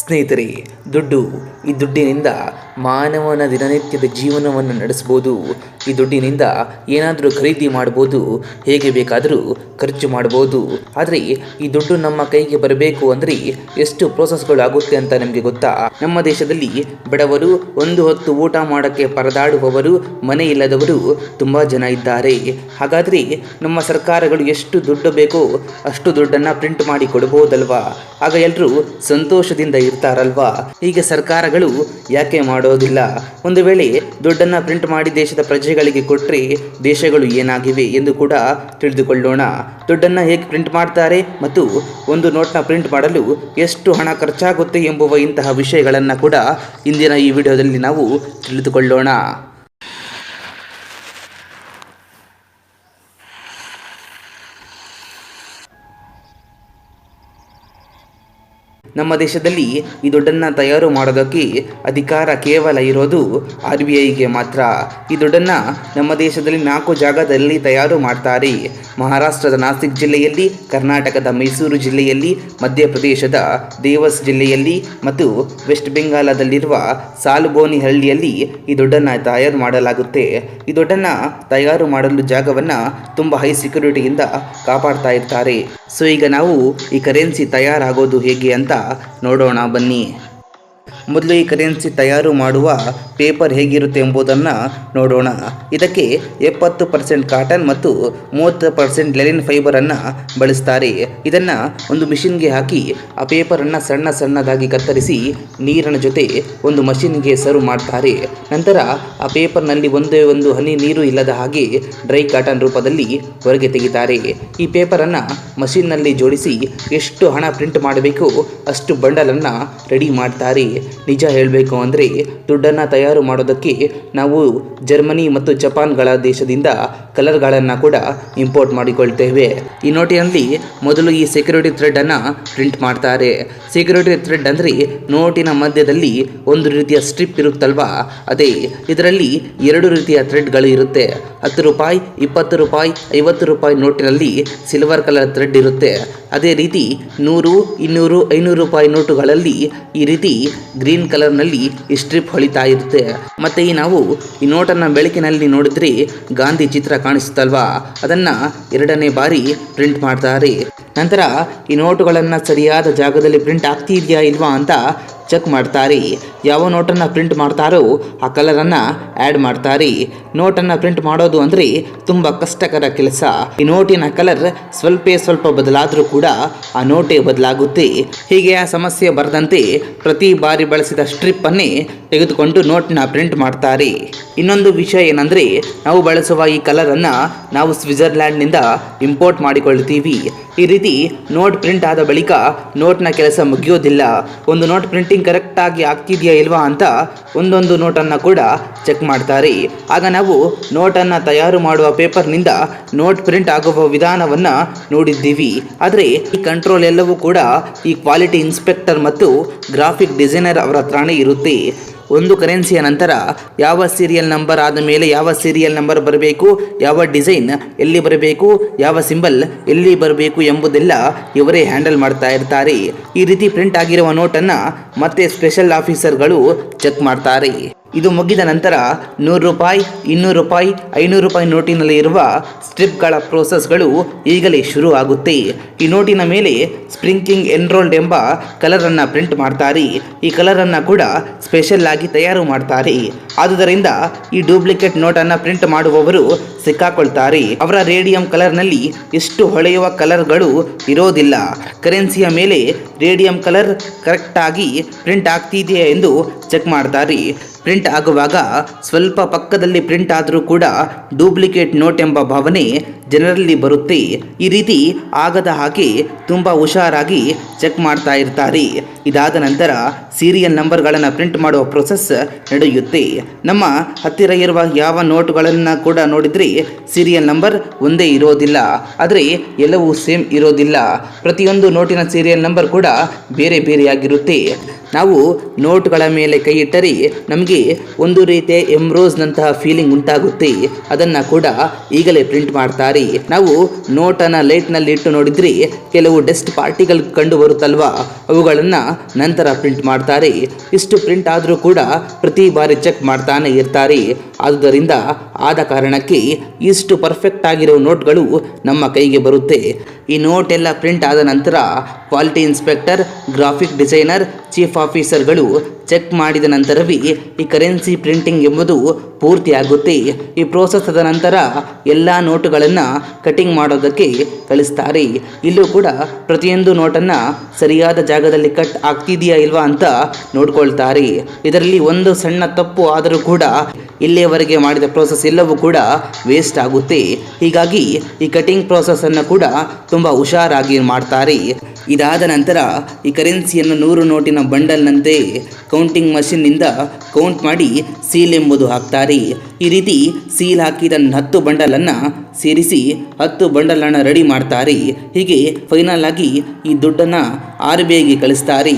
ಸ್ನೇಹಿತರೆ, ದುಡ್ಡು ಈ ದುಡ್ಡಿನಿಂದ ಮಾನವನ ದಿನನಿತ್ಯದ ಜೀವನವನ್ನು ನಡೆಸ್ಬೋದು. ಈ ದುಡ್ಡಿನಿಂದ ಏನಾದರೂ ಖರೀದಿ ಮಾಡ್ಬೋದು, ಹೇಗೆ ಬೇಕಾದರೂ ಖರ್ಚು ಮಾಡ್ಬೋದು. ಆದರೆ ಈ ದುಡ್ಡು ನಮ್ಮ ಕೈಗೆ ಬರಬೇಕು ಅಂದರೆ ಎಷ್ಟು ಪ್ರೋಸೆಸ್ಗಳು ಆಗುತ್ತೆ ಅಂತ ನಮಗೆ ಗೊತ್ತಾ? ನಮ್ಮ ದೇಶದಲ್ಲಿ ಬಡವರು ಒಂದು ಹೊತ್ತು ಊಟ ಮಾಡೋಕ್ಕೆ ಪರದಾಡುವವರು, ಮನೆ ಇಲ್ಲದವರು ತುಂಬ ಜನ ಇದ್ದಾರೆ. ಹಾಗಾದರೆ ನಮ್ಮ ಸರ್ಕಾರಗಳು ಎಷ್ಟು ದುಡ್ಡು ಬೇಕೋ ಅಷ್ಟು ದುಡ್ಡನ್ನು ಪ್ರಿಂಟ್ ಮಾಡಿ ಕೊಡ್ಬೋದಲ್ವಾ? ಆಗ ಎಲ್ಲರೂ ಸಂತೋಷದಿಂದ ಇರ್ತಾರಲ್ವಾ? ಹೀಗೆ ಸರ್ಕಾರಗಳು ಯಾಕೆ ಮಾಡೋದಿಲ್ಲ? ಒಂದು ವೇಳೆ ದುಡ್ಡನ್ನು ಪ್ರಿಂಟ್ ಮಾಡಿ ದೇಶದ ಪ್ರಜೆಗಳಿಗೆ ಕೊಟ್ಟರೆ ದೇಶಗಳು ಏನಾಗಿವೆ ಎಂದು ಕೂಡ ತಿಳಿದುಕೊಳ್ಳೋಣ. ದುಡ್ಡನ್ನು ಹೇಗೆ ಪ್ರಿಂಟ್ ಮಾಡ್ತಾರೆ ಮತ್ತು ಒಂದು ನೋಟ್ನ ಪ್ರಿಂಟ್ ಮಾಡಲು ಎಷ್ಟು ಹಣ ಖರ್ಚಾಗುತ್ತೆ ಎಂಬುವ ಇಂತಹ ವಿಷಯಗಳನ್ನು ಕೂಡ ಇಂದಿನ ಈ ವಿಡಿಯೋದಲ್ಲಿ ನಾವು ತಿಳಿದುಕೊಳ್ಳೋಣ. ನಮ್ಮ ದೇಶದಲ್ಲಿ ಈ ದುಡ್ಡನ್ನು ತಯಾರು ಮಾಡೋದಕ್ಕೆ ಅಧಿಕಾರ ಕೇವಲ ಇರೋದು ಆರ್ ಬಿ ಐಗೆ ಮಾತ್ರ. ಈ ದುಡ್ಡನ್ನು ನಮ್ಮ ದೇಶದಲ್ಲಿ ನಾಲ್ಕು ಜಾಗದಲ್ಲಿ ತಯಾರು ಮಾಡ್ತಾರೆ. ಮಹಾರಾಷ್ಟ್ರದ ನಾಸಿಕ್ ಜಿಲ್ಲೆಯಲ್ಲಿ, ಕರ್ನಾಟಕದ ಮೈಸೂರು ಜಿಲ್ಲೆಯಲ್ಲಿ, ಮಧ್ಯಪ್ರದೇಶದ ದೇವಸ್ ಜಿಲ್ಲೆಯಲ್ಲಿ ಮತ್ತು ವೆಸ್ಟ್ ಬೆಂಗಾಲದಲ್ಲಿರುವ ಸಾಲುಬೋನಿ ಹಳ್ಳಿಯಲ್ಲಿ ಈ ದುಡ್ಡನ್ನು ತಯಾರು ಮಾಡಲಾಗುತ್ತೆ. ಈ ದುಡ್ಡನ್ನು ತಯಾರು ಮಾಡಲು ಜಾಗವನ್ನು ತುಂಬ ಹೈ ಸೆಕ್ಯೂರಿಟಿಯಿಂದ ಕಾಪಾಡ್ತಾ ಇರ್ತಾರೆ. ಸೊ ಈಗ ನಾವು ಈ ಕರೆನ್ಸಿ ತಯಾರಾಗೋದು ಹೇಗೆ ಅಂತ ನೋಡೋಣ ಬನ್ನಿ. ಮೊದಲು ಈ ಕರೆನ್ಸಿ ತಯಾರು ಮಾಡುವ ಪೇಪರ್ ಹೇಗಿರುತ್ತೆ ಎಂಬುದನ್ನು ನೋಡೋಣ. ಇದಕ್ಕೆ ಎಪ್ಪತ್ತು ಪರ್ಸೆಂಟ್ ಕಾಟನ್ ಮತ್ತು ಮೂವತ್ತು ಪರ್ಸೆಂಟ್ ಲೆಲಿನ್ ಫೈಬರನ್ನು ಬಳಸ್ತಾರೆ. ಇದನ್ನು ಒಂದು ಮಿಷಿನ್ಗೆ ಹಾಕಿ ಆ ಪೇಪರನ್ನು ಸಣ್ಣ ಸಣ್ಣದಾಗಿ ಕತ್ತರಿಸಿ ನೀರಿನ ಜೊತೆ ಒಂದು ಮಷಿನ್ಗೆ ಸರ್ವ್ ಮಾಡ್ತಾರೆ. ನಂತರ ಆ ಪೇಪರ್ನಲ್ಲಿ ಒಂದೇ ಒಂದು ಹನಿ ನೀರು ಇಲ್ಲದ ಹಾಗೆ ಡ್ರೈ ಕಾಟನ್ ರೂಪದಲ್ಲಿ ಹೊರಗೆ ತೆಗಿತಾರೆ. ಈ ಪೇಪರನ್ನು ಮಷಿನ್ನಲ್ಲಿ ಜೋಡಿಸಿ ಎಷ್ಟು ಹಣ ಪ್ರಿಂಟ್ ಮಾಡಬೇಕು ಅಷ್ಟು ಬಂಡಲನ್ನು ರೆಡಿ ಮಾಡ್ತಾರೆ. ನಿಜ ಹೇಳಬೇಕು ಅಂದರೆ ದುಡ್ಡನ್ನು ತಯಾರು ಮಾಡೋದಕ್ಕೆ ನಾವು ಜರ್ಮನಿ ಮತ್ತು ಜಪಾನ್ಗಳ ದೇಶದಿಂದ ಕಲರ್ಗಳನ್ನು ಕೂಡ ಇಂಪೋರ್ಟ್ ಮಾಡಿಕೊಳ್ತೇವೆ. ಈ ನೋಟಿನಲ್ಲಿ ಮೊದಲು ಈ ಸೆಕ್ಯೂರಿಟಿ ಥ್ರೆಡನ್ನು ಪ್ರಿಂಟ್ ಮಾಡ್ತಾರೆ. ಸೆಕ್ಯೂರಿಟಿ ಥ್ರೆಡ್ ಅಂದರೆ ನೋಟಿನ ಮಧ್ಯದಲ್ಲಿ ಒಂದು ರೀತಿಯ ಸ್ಟ್ರಿಪ್ ಇರುತ್ತಲ್ವಾ? ಅದೇ, ಇದರಲ್ಲಿ ಎರಡು ರೀತಿಯ ಥ್ರೆಡ್ಗಳು ಇರುತ್ತೆ. ಹತ್ತು ರೂಪಾಯಿ, ಇಪ್ಪತ್ತು ರೂಪಾಯಿ, ಐವತ್ತು ರೂಪಾಯಿ ನೋಟಿನಲ್ಲಿ ಸಿಲ್ವರ್ ಕಲರ್ ಥ್ರೆಡ್ ಇರುತ್ತೆ. ಅದೇ ರೀತಿ ನೂರು, ಇನ್ನೂರು, ಐನೂರು ರೂಪಾಯಿ ನೋಟುಗಳಲ್ಲಿ ಈ ರೀತಿ ಗ್ರೀನ್ ಕಲರ್ನಲ್ಲಿ ಈ ಸ್ಟ್ರಿಪ್ ಹೊಳಿತಾ ಇರುತ್ತೆ. ಮತ್ತು ಈ ನಾವು ಈ ನೋಟನ್ನು ಬೆಳಕಿನಲ್ಲಿ ನೋಡಿದ್ರೆ ಗಾಂಧಿ ಚಿತ್ರ ಕಾಣಿಸುತ್ತಲ್ವಾ? ಅದನ್ನು ಎರಡನೇ ಬಾರಿ ಪ್ರಿಂಟ್ ಮಾಡ್ತಾರೆ. ನಂತರ ಈ ನೋಟುಗಳನ್ನು ಸರಿಯಾದ ಜಾಗದಲ್ಲಿ ಪ್ರಿಂಟ್ ಆಗ್ತಿದೆಯಾ ಇಲ್ವಾ ಅಂತ ಚೆಕ್ ಮಾಡ್ತಾರೆ. ಯಾವ ನೋಟನ್ನು ಪ್ರಿಂಟ್ ಮಾಡ್ತಾರೋ ಆ ಕಲರನ್ನು ಆ್ಯಡ್ ಮಾಡ್ತಾರೆ. ನೋಟನ್ನು ಪ್ರಿಂಟ್ ಮಾಡೋದು ಅಂದರೆ ತುಂಬ ಕಷ್ಟಕರ ಕೆಲಸ. ಈ ನೋಟಿನ ಕಲರ್ ಸ್ವಲ್ಪ ಸ್ವಲ್ಪ ಬದಲಾದರೂ ಕೂಡ ಆ ನೋಟೇ ಬದಲಾಗುತ್ತೆ. ಹೀಗೆ ಆ ಸಮಸ್ಯೆ ಬರದಂತೆ ಪ್ರತಿ ಬಾರಿ ಬಳಸಿದ ಸ್ಟ್ರಿಪ್ಪನ್ನೇ ತೆಗೆದುಕೊಂಡು ನೋಟ್ನ ಪ್ರಿಂಟ್ ಮಾಡ್ತಾರೆ. ಇನ್ನೊಂದು ವಿಷಯ ಏನಂದರೆ ನಾವು ಬಳಸುವ ಈ ಕಲರನ್ನು ನಾವು ಸ್ವಿಟ್ಜರ್ಲ್ಯಾಂಡ್ನಿಂದ ಇಂಪೋರ್ಟ್ ಮಾಡಿಕೊಳ್ತೀವಿ ಈ ರೀತಿ ನೋಟ್ ಪ್ರಿಂಟ್ ಆದ ಬಳಿಕ ನೋಟ್ನ ಕೆಲಸ ಮುಗಿಯೋದಿಲ್ಲ. ಒಂದು ನೋಟ್ ಪ್ರಿಂಟಿಂಗ್ ಕರೆಕ್ಟಾಗಿ ಆಗ್ತಿದೆಯಾ ಇಲ್ವಾ ಅಂತ ಒಂದೊಂದು ನೋಟನ್ನು ಕೂಡ ಚೆಕ್ ಮಾಡ್ತಾರೆ. ಆಗ ನಾವು ನೋಟನ್ನು ತಯಾರು ಮಾಡುವ ಪೇಪರ್ನಿಂದ ನೋಟ್ ಪ್ರಿಂಟ್ ಆಗುವ ವಿಧಾನವನ್ನು ನೋಡಿದ್ದೀವಿ. ಆದರೆ ಈ ಕಂಟ್ರೋಲ್ ಎಲ್ಲವೂ ಕೂಡ ಈ ಕ್ವಾಲಿಟಿ ಇನ್ಸ್ಪೆಕ್ಟರ್ ಮತ್ತು ಗ್ರಾಫಿಕ್ ಡಿಸೈನರ್ ಅವರ ಹತ್ರನೇ ಇರುತ್ತೆ. ಒಂದು ಕರೆನ್ಸಿಯ ನಂತರ ಯಾವ ಸೀರಿಯಲ್ ನಂಬರ್ ಆದ ಮೇಲೆ ಯಾವ ಸೀರಿಯಲ್ ನಂಬರ್ ಬರಬೇಕು, ಯಾವ ಡಿಸೈನ್ ಎಲ್ಲಿ ಬರಬೇಕು, ಯಾವ ಸಿಂಬಲ್ ಎಲ್ಲಿ ಬರಬೇಕು ಎಂಬುದೆಲ್ಲ ಇವರೇ ಹ್ಯಾಂಡಲ್ ಮಾಡ್ತಾ ಇರ್ತಾರೆ. ಈ ರೀತಿ ಪ್ರಿಂಟ್ ಆಗಿರುವ ನೋಟನ್ನು ಮತ್ತೆ ಸ್ಪೆಷಲ್ ಆಫೀಸರ್ಗಳು ಚೆಕ್ ಮಾಡ್ತಾರೆ. ಇದು ಮುಗಿದ ನಂತರ ನೂರು ರೂಪಾಯಿ, ಇನ್ನೂರು ರೂಪಾಯಿ, ಐನೂರು ರೂಪಾಯಿ ನೋಟಿನಲ್ಲಿ ಇರುವ ಸ್ಟ್ರಿಪ್ಗಳ ಪ್ರೋಸೆಸ್ಗಳು ಈಗಲೇ ಶುರು ಆಗುತ್ತೆ. ಈ ನೋಟಿನ ಮೇಲೆ ಸ್ಪ್ರಿಂಕಿಂಗ್ ಎನ್ರೋಲ್ಡ್ ಎಂಬ ಕಲರನ್ನು ಪ್ರಿಂಟ್ ಮಾಡ್ತಾರೆ. ಈ ಕಲರನ್ನು ಕೂಡ ಸ್ಪೆಷಲ್ ಆಗಿ ತಯಾರು ಮಾಡ್ತಾರೆ. ಆದುದರಿಂದ ಈ ಡೂಪ್ಲಿಕೇಟ್ ನೋಟನ್ನು ಪ್ರಿಂಟ್ ಮಾಡುವವರು ಸಿಕ್ಕಾಕೊಳ್ತಾರೆ. ಅವರ ರೇಡಿಯಂ ಕಲರ್ನಲ್ಲಿ ಎಷ್ಟು ಹೊಳೆಯುವ ಕಲರ್ಗಳು ಇರೋದಿಲ್ಲ. ಕರೆನ್ಸಿಯ ಮೇಲೆ ರೇಡಿಯಂ ಕಲರ್ ಕರೆಕ್ಟಾಗಿ ಪ್ರಿಂಟ್ ಆಗ್ತಿದೆಯಾ ಎಂದು ಚೆಕ್ ಮಾಡ್ತಾರೆ. ಪ್ರಿಂಟ್ ಆಗುವಾಗ ಸ್ವಲ್ಪ ಪಕ್ಕದಲ್ಲಿ ಪ್ರಿಂಟ್ ಆದರೂ ಕೂಡ ಡೂಪ್ಲಿಕೇಟ್ ನೋಟ್ ಎಂಬ ಭಾವನೆ ಜನರಲ್ಲಿ ಬರುತ್ತೆ, ಈ ರೀತಿ ಆಗದ ಹಾಗೆ ತುಂಬ ಹುಷಾರಾಗಿ ಚೆಕ್ ಮಾಡ್ತಾ ಇರ್ತಾರೆ. ಇದಾದ ನಂತರ ಸೀರಿಯಲ್ ನಂಬರ್ಗಳನ್ನು ಪ್ರಿಂಟ್ ಮಾಡುವ ಪ್ರೊಸೆಸ್ ನಡೆಯುತ್ತೆ. ನಮ್ಮ ಹತ್ತಿರ ಇರುವ ಯಾವ ನೋಟುಗಳನ್ನು ಕೂಡ ನೋಡಿದರೆ ಸೀರಿಯಲ್ ನಂಬರ್ ಒಂದೇ ಇರೋದಿಲ್ಲ. ಆದರೆ ಎಲ್ಲವೂ ಸೇಮ್ ಇರೋದಿಲ್ಲ. ಪ್ರತಿಯೊಂದು ನೋಟಿನ ಸೀರಿಯಲ್ ನಂಬರ್ ಕೂಡ ಬೇರೆ ಬೇರೆಯಾಗಿರುತ್ತೆ. ನಾವು ನೋಟುಗಳ ಮೇಲೆ ಕೈ ಇಟ್ಟರೆ ನಮಗೆ ಒಂದು ರೀತಿಯ ಎಂರೋಸ್ನಂತಹ ಫೀಲಿಂಗ್ ಉಂಟಾಗುತ್ತೆ. ಅದನ್ನು ಕೂಡ ಈಗಲೇ ಪ್ರಿಂಟ್ ಮಾಡ್ತಾರೆ. ಮಾಡ್ತಾರೆ ನಾವು ನೋಟನ ಲೈಟ್ನಲ್ಲಿ ಇಟ್ಟು ನೋಡಿದ್ರೆ, ಕೆಲವು ಡಸ್ಟ್ ಪಾರ್ಟಿಕಲ್ ಕಂಡು ಬರುತ್ತಲ್ವಾ? ಅವುಗಳನ್ನ ನಂತರ ಪ್ರಿಂಟ್ ಮಾಡ್ತಾರೆ. ಇಷ್ಟು ಪ್ರಿಂಟ್ ಆದರೂ ಕೂಡ ಪ್ರತಿ ಬಾರಿ ಚೆಕ್ ಮಾಡ್ತಾನೆ ಇರ್ತಾರೆ. ಆದುದರಿಂದ ಆದ ಕಾರಣಕ್ಕೆ ಇಷ್ಟು ಪರ್ಫೆಕ್ಟ್ ಆಗಿರೋ ನೋಟ್ಗಳು ನಮ್ಮ ಕೈಗೆ ಬರುತ್ತೆ. ಈ ನೋಟ್ ಎಲ್ಲ ಪ್ರಿಂಟ್ ಆದ ನಂತರ quality inspector, graphic designer, chief ಆಫೀಸರ್ಗಳು check ಮಾಡಿದ ನಂತರವೇ ಈ ಕರೆನ್ಸಿ ಪ್ರಿಂಟಿಂಗ್ ಎಂಬುದು ಪೂರ್ತಿಯಾಗುತ್ತೆ. ಈ ಪ್ರೋಸೆಸ್ ಆದ ನಂತರ ಎಲ್ಲ ನೋಟುಗಳನ್ನು ಕಟಿಂಗ್ ಮಾಡೋದಕ್ಕೆ ಕಳಿಸ್ತಾರೆ. ಇಲ್ಲೂ ಕೂಡ ಪ್ರತಿಯೊಂದು ನೋಟನ್ನು ಸರಿಯಾದ ಜಾಗದಲ್ಲಿ ಕಟ್ ಆಗ್ತಿದೆಯಾ ಇಲ್ವಾ ಅಂತ ನೋಡ್ಕೊಳ್ತಾರೆ. ಇದರಲ್ಲಿ ಒಂದು ಸಣ್ಣ ತಪ್ಪು ಆದರೂ ಕೂಡ ಇಲ್ಲಿಯವರೆಗೆ ಮಾಡಿದ ಪ್ರೋಸೆಸ್ ಎಲ್ಲವೂ ಕೂಡ ವೇಸ್ಟ್ ಆಗುತ್ತೆ. ಹೀಗಾಗಿ ಈ ಕಟಿಂಗ್ ಪ್ರೋಸೆಸ್ಸನ್ನು ಕೂಡ ತುಂಬ ಹುಷಾರಾಗಿ ಮಾಡ್ತಾರೆ. ಇದಾದ ನಂತರ ಈ ಕರೆನ್ಸಿಯನ್ನು ನೂರು ನೋಟಿನ ಬಂಡಲ್ನಂತೆ ಕೌಂಟಿಂಗ್ ಮಷಿನ್ನಿಂದ ಕೌಂಟ್ ಮಾಡಿ ಸೀಲ್ ಎಂಬುದು ಹಾಕ್ತಾರೆ. ಈ ರೀತಿ ಸೀಲ್ ಹಾಕಿದ ಹತ್ತು ಬಂಡಲನ್ನು ಸೇರಿಸಿ ಹತ್ತು ಬಂಡಲನ್ನು ರೆಡಿ ಮಾಡ್ತಾರೆ. ಹೀಗೆ ಫೈನಲ್ ಆಗಿ ಈ ದುಡ್ಡನ್ನು ಆರ್ ಬಿ ಐಗೆ ಕಳಿಸ್ತಾರೆ.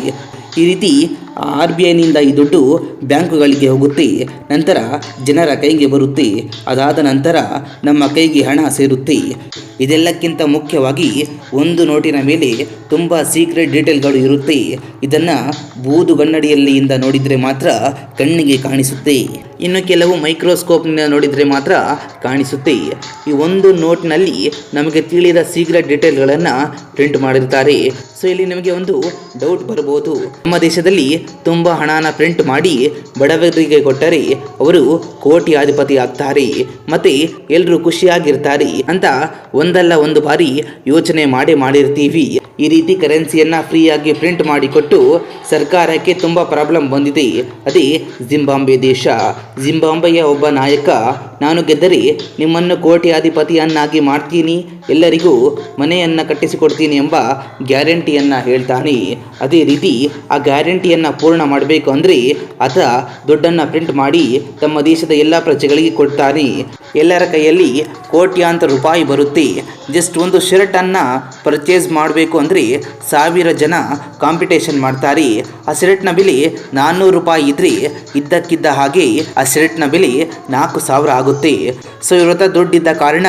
ಈ ರೀತಿ ಆರ್ ಬಿ ಐನಿಂದ ಈ ದುಡ್ಡು ಬ್ಯಾಂಕುಗಳಿಗೆ ಹೋಗುತ್ತೆ. ನಂತರ ಜನರ ಕೈಗೆ ಬರುತ್ತೆ. ಅದಾದ ನಂತರ ನಮ್ಮ ಕೈಗೆ ಹಣ ಸೇರುತ್ತೆ. ಇದೆಲ್ಲಕ್ಕಿಂತ ಮುಖ್ಯವಾಗಿ ಒಂದು ನೋಟಿನ ಮೇಲೆ ತುಂಬ ಸೀಕ್ರೆಟ್ ಡೀಟೇಲ್ಗಳು ಇರುತ್ತೆ. ಇದನ್ನು ಬೂದುಗನ್ನಡಿಯಲ್ಲಿಯಿಂದ ನೋಡಿದರೆ ಮಾತ್ರ ಕಣ್ಣಿಗೆ ಕಾಣಿಸುತ್ತೆ. ಇನ್ನು ಕೆಲವು ಮೈಕ್ರೋಸ್ಕೋಪ್ನಿಂದ ನೋಡಿದರೆ ಮಾತ್ರ ಕಾಣಿಸುತ್ತೆ. ಈ ಒಂದು ನೋಟ್ನಲ್ಲಿ ನಮಗೆ ತಿಳಿದ ಸೀಕ್ರೆಟ್ ಡೀಟೇಲ್ಗಳನ್ನು ಪ್ರಿಂಟ್ ಮಾಡಿರ್ತಾರೆ. ಸೊ, ಇಲ್ಲಿ ನಿಮಗೆ ಒಂದು ಡೌಟ್ ಬರ್ಬೋದು. ನಮ್ಮ ದೇಶದಲ್ಲಿ ತುಂಬ ಹಣನ ಪ್ರಿಂಟ್ ಮಾಡಿ ಬಡವರಿಗೆ ಕೊಟ್ಟರೆ ಅವರು ಕೋಟ್ಯಾಧಿಪತಿ ಆಗ್ತಾರೆ ಮತ್ತೆ ಎಲ್ಲರೂ ಖುಷಿಯಾಗಿರ್ತಾರೆ ಅಂತ ಒಂದಲ್ಲ ಒಂದು ಬಾರಿ ಯೋಚನೆ ಮಾಡಿ ಮಾಡಿರ್ತೀವಿ. ಈ ರೀತಿ ಕರೆನ್ಸಿಯನ್ನ ಫ್ರೀಯಾಗಿ ಪ್ರಿಂಟ್ ಮಾಡಿಕೊಟ್ಟು ಸರ್ಕಾರಕ್ಕೆ ತುಂಬ ಪ್ರಾಬ್ಲಮ್ ಬಂದಿದೆ. ಅದೇ ಜಿಂಬಾಂಬೆ ದೇಶ. ಜಿಂಬಾಂಬೆಯ ಒಬ್ಬ ನಾಯಕ, ನಾನು ಗೆದ್ದರೆ ನಿಮ್ಮನ್ನು ಕೋಟ್ಯಾಧಿಪತಿಯನ್ನಾಗಿ ಮಾಡ್ತೀನಿ. ಎಲ್ಲರಿಗೂ ಮನೆಯನ್ನು ಕಟ್ಟಿಸಿಕೊಡ್ತೀನಿ ಎಂಬ ಗ್ಯಾರಂಟಿಯನ್ನು ಹೇಳ್ತಾನೆ. ಅದೇ ರೀತಿ ಆ ಗ್ಯಾರಂಟಿಯನ್ನು ಪೂರ್ಣ ಮಾಡಬೇಕು ಅಂದರೆ ಆತ ದುಡ್ಡನ್ನು ಪ್ರಿಂಟ್ ಮಾಡಿ ತಮ್ಮ ದೇಶದ ಎಲ್ಲ ಪ್ರಜೆಗಳಿಗೆ ಕೊಡ್ತಾನೆ ಎಲ್ಲರ ಕೈಯಲ್ಲಿ ಕೋಟ್ಯಾಂತರ ರೂಪಾಯಿ ಬರುತ್ತೆ. ಜಸ್ಟ್ ಒಂದು ಶರ್ಟನ್ನು ಪರ್ಚೇಸ್ ಮಾಡಬೇಕು ಅಂದರೆ ಸಾವಿರ ಜನ ಕಾಂಪಿಟೇಷನ್ ಮಾಡ್ತಾರೆ. ಆ ಶರ್ಟ್ನ ಬೆಲೆ ನಾನ್ನೂರು ರೂಪಾಯಿ ಇದ್ದರೆ ಇದ್ದಕ್ಕಿದ್ದ ಹಾಗೆ ಆ ಶರ್ಟ್ನ ಬೆಲೆ ನಾಲ್ಕು ಸಾವಿರ ಆಗುತ್ತೆ. ಸೊ ಇವ್ರ ದುಡ್ಡಿದ್ದ ಕಾರಣ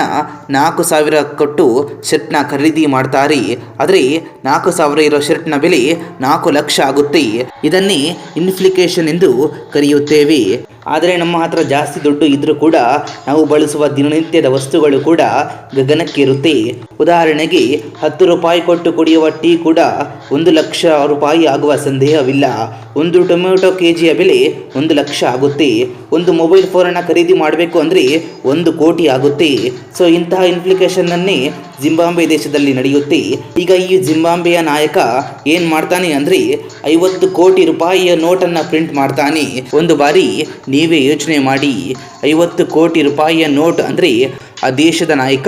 ನಾಲ್ಕು ಸಾವಿರ ಕೊಟ್ಟು ಶರ್ಟ್ನ ಖರೀದಿ ಮಾಡ್ತಾರೆ. ಆದರೆ ನಾಲ್ಕು ಸಾವಿರ ಇರೋ ಶರ್ಟ್ನ ಬೆಲೆ ನಾಲ್ಕು ಲಕ್ಷ ಆಗುತ್ತೆ. ಇದನ್ನೇ ಇನ್ಫ್ಲಿಕೇಶನ್ ಎಂದು ಕರೆಯುತ್ತೇವೆ. ಆದರೆ ನಮ್ಮ ಹತ್ರ ಜಾಸ್ತಿ ದುಡ್ಡು ಇದ್ರೂ ಕೂಡ ನಾವು ಬಳಸುವ ದಿನನಿತ್ಯದ ವಸ್ತುಗಳು ಕೂಡ ಗಗನಕ್ಕಿರುತ್ತೆ. ಉದಾಹರಣೆಗೆ ಹತ್ತು ರೂಪಾಯಿ ಕೊಟ್ಟು ಕುಡಿಯುವ ಟೀ ಕೂಡ ಒಂದು ಲಕ್ಷ ರೂಪಾಯಿ ಆಗುವ ಸಂದೇಹವಿಲ್ಲ. ಒಂದು ಟೊಮೆಟೊ ಕೆ ಜಿಯ ಬೆಲೆ ಒಂದು ಲಕ್ಷ ಆಗುತ್ತೆ. ಒಂದು ಮೊಬೈಲ್ ಫೋನನ್ನು ಖರೀದಿ ಮಾಡಬೇಕು ಅಂದರೆ ಒಂದು ಕೋಟಿ ಆಗುತ್ತೆ. ಸೊ, ಇಂತಹ ಇನ್ಫ್ಲಿಕೇಶನ್ನನ್ನೇ ಜಿಂಬಾಂಬೆ ದೇಶದಲ್ಲಿ ನಡೆಯುತ್ತೆ. ಈಗ ಈ ಜಿಂಬಾಂಬೆಯ ನಾಯಕ ಏನು ಮಾಡ್ತಾನೆ ಅಂದರೆ ಐವತ್ತು ಕೋಟಿ ರೂಪಾಯಿಯ ನೋಟನ್ನು ಪ್ರಿಂಟ್ ಮಾಡ್ತಾನೆ. ಒಂದು ಬಾರಿ ನೀವೇ ಯೋಚನೆ ಮಾಡಿ ಐವತ್ತು ಕೋಟಿ ರೂಪಾಯಿಯ ನೋಟ್ ಅಂದರೆ ಆ ದೇಶದ ನಾಯಕ,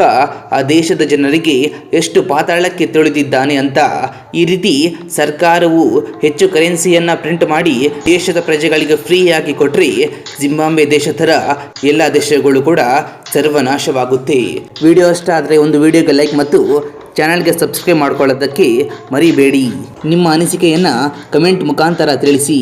ಆ ದೇಶದ ಜನರಿಗೆ ಎಷ್ಟು ಪಾತಾಳಕ್ಕೆ ತುಳಿದಿದ್ದಾನೆ ಅಂತ ಈ ರೀತಿ ಸರ್ಕಾರವು ಹೆಚ್ಚು ಕರೆನ್ಸಿಯನ್ನು ಪ್ರಿಂಟ್ ಮಾಡಿ ದೇಶದ ಪ್ರಜೆಗಳಿಗೆ ಫ್ರೀಯಾಗಿ ಕೊಟ್ಟರೆ ಜಿಂಬಾಂಬೆ ದೇಶ ಥರ ಎಲ್ಲ ದೇಶಗಳು ಕೂಡ ಸರ್ವನಾಶವಾಗುತ್ತೆ. ವಿಡಿಯೋ ಇಷ್ಟ ಆದರೆ ಒಂದು ವಿಡಿಯೋಗೆ ಲೈಕ್ ಮತ್ತು ಚಾನಲ್ಗೆ ಸಬ್ಸ್ಕ್ರೈಬ್ ಮಾಡ್ಕೊಳ್ಳೋದಕ್ಕೆ ಮರಿಬೇಡಿ. ನಿಮ್ಮ ಅನಿಸಿಕೆಯನ್ನು ಕಮೆಂಟ್ ಮುಖಾಂತರ ತಿಳಿಸಿ.